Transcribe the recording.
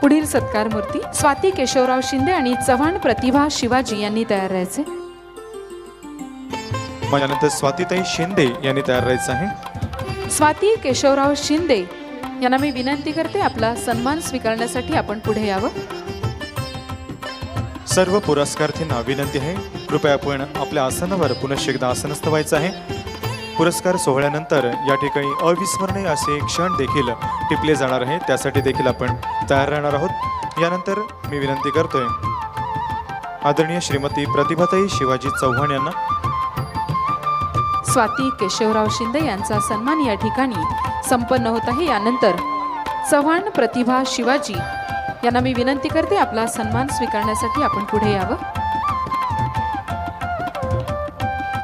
पुढील सत्कार मूर्ती स्वाती केशवराव शिंदे आणि चव्हाण प्रतिभा शिवाजी यांनी तयार राहायचे. माझ्यानंतर स्वातीताई शिंदे यांनी तयार राहायचं आहे. स्वाती केशवराव शिंदे यांना मी विनंती करते आपला सन्मान स्वीकारण्यासाठी आपण पुढे यावं. सर्व पुरस्कारार्थींना विनंती आहे. कृपया आपण आपल्या आसनावर पुनश्च एकदा आसनस्थ व्हायचं आहे. पुरस्कार सोहळ्यानंतर या ठिकाणी अविस्मरणीय असे क्षण देखील टिपले जाणार आहे त्यासाठी देखील आपण तयार राहणार आहोत. यानंतर मी विनंती करतोय आदरणीय श्रीमती प्रतिभाताई शिवाजी चव्हाण यांना. स्वाती केशवराव शिंदे यांचा सन्मान या ठिकाणी संपन्न होत आहे. यानंतर चव्हाण प्रतिभा शिवाजी यांना मी विनंती करते आपला सन्मान स्वीकारण्यासाठी आपण पुढे यावं.